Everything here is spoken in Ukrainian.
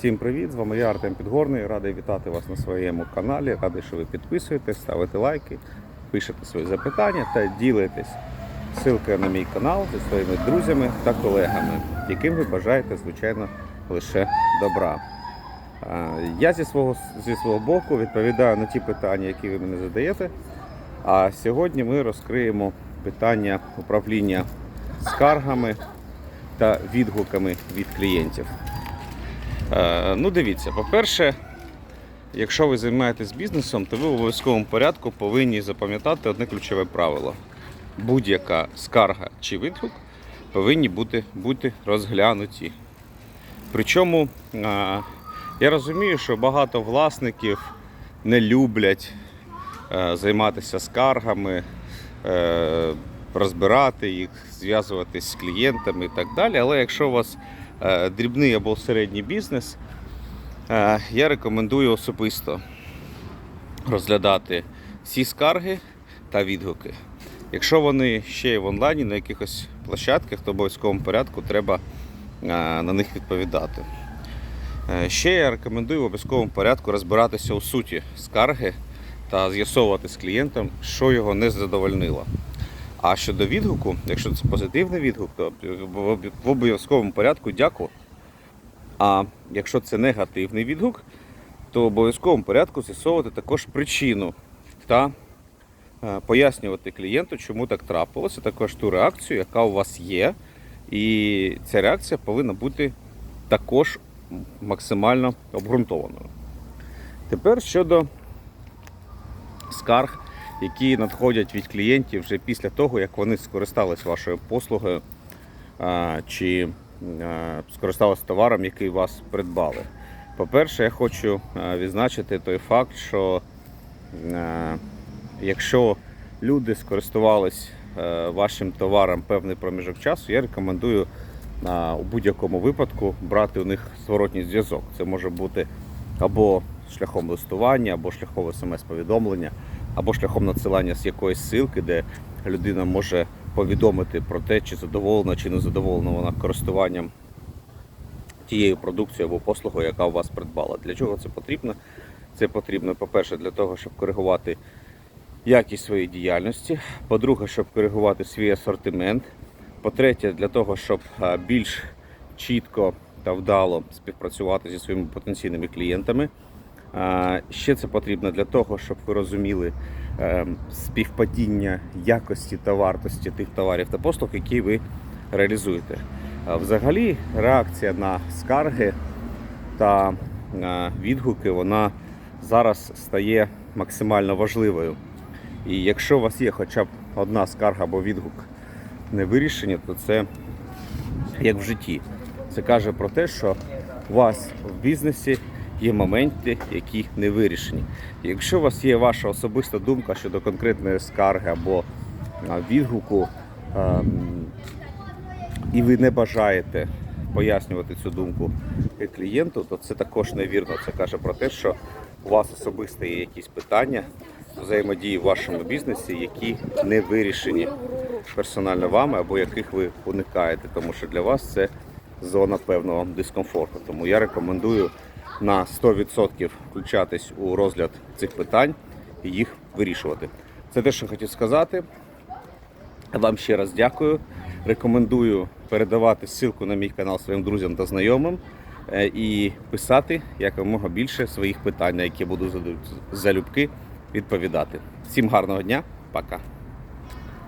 Всім привіт! З вами я Артем Підгорний. Радий вітати вас на своєму каналі. Радий, що ви підписуєтесь, ставите лайки, пишете свої запитання та ділитесь ссылкою на мій канал зі своїми друзями та колегами, яким ви бажаєте, звичайно, лише добра. Я зі свого, зі свого боку відповідаю на ті питання, які ви мені задаєте. А сьогодні ми розкриємо питання управління скаргами та відгуками від клієнтів. Е, Ну, дивіться, по-перше, якщо ви займаєтесь бізнесом, то ви в обов'язковому порядку повинні запам'ятати одне ключове правило. Будь-яка скарга чи відгук повинні бути, бути розглянуті. Причому е, я розумію, що багато власників не люблять е, займатися скаргами, розбирати їх, зв'язуватись з клієнтами і так далі. Але якщо у вас дрібний або середній бізнес, е, я рекомендую особисто розглядати всі скарги та відгуки. Якщо вони ще є в онлайні на якихось площадках, то в обов'язковому порядку треба е, на них відповідати. Е, Ще я рекомендую в обов'язковому порядку розбиратися у суті скарги та з'ясовувати з клієнтом, що його не задовольнило. А щодо відгуку, якщо це позитивний відгук, то в обов'язковому порядку дякую. А якщо це негативний відгук, то в обов'язковому порядку з'ясовувати також причину та е, пояснювати клієнту, чому так трапилося, також ту реакцію, яка у вас є. І ця реакція повинна бути також максимально обґрунтованою. Тепер щодо скарг, які надходять від клієнтів вже після того, як вони скористались вашою послугою чи скористалися товаром, який вас придбали. По-перше, я хочу відзначити той факт, що якщо люди скористувались вашим товаром певний проміжок часу, я рекомендую у будь-якому випадку брати у них зворотній зв'язок. Це може бути або шляхом листування, або шляхом смс-повідомлення, або шляхом надсилання з якоїсь ссылки, де людина може повідомити про те, чи задоволена, чи не задоволена вона користуванням тією продукцією або послугою, яка у вас придбала. Для чого це потрібно? Це потрібно, по-перше, для того, щоб коригувати якість своєї діяльності. По-друге, щоб коригувати свій асортимент. По-третє, для того, щоб більш чітко та вдало співпрацювати зі своїми потенційними клієнтами. Ще це потрібно для того, щоб ви розуміли е, співпадіння якості та вартості тих товарів та послуг, які ви реалізуєте. Взагалі, реакція на скарги та е, відгуки вона зараз стає максимально важливою. І якщо у вас є хоча б одна скарга або відгук не вирішені, то це як в житті. Це каже про те, що у вас в бізнесі є моменти, які не вирішені. Якщо у вас є ваша особиста думка щодо конкретної скарги або відгуку, ем, і ви не бажаєте пояснювати цю думку клієнту, то це також невірно. Це каже про те, що у вас особисто є якісь питання взаємодії в вашому бізнесі, які не вирішені персонально вами або яких ви уникаєте, тому що для вас це зона певного дискомфорту. Тому я рекомендую на 100% включатись у розгляд цих питань і їх вирішувати. Це те, що хотів сказати. Вам ще раз дякую. Рекомендую передавати ссылку на мій канал своїм друзям та знайомим е, і писати якомога більше своїх питань, на які буду залюбки відповідати. Всім гарного дня, пока.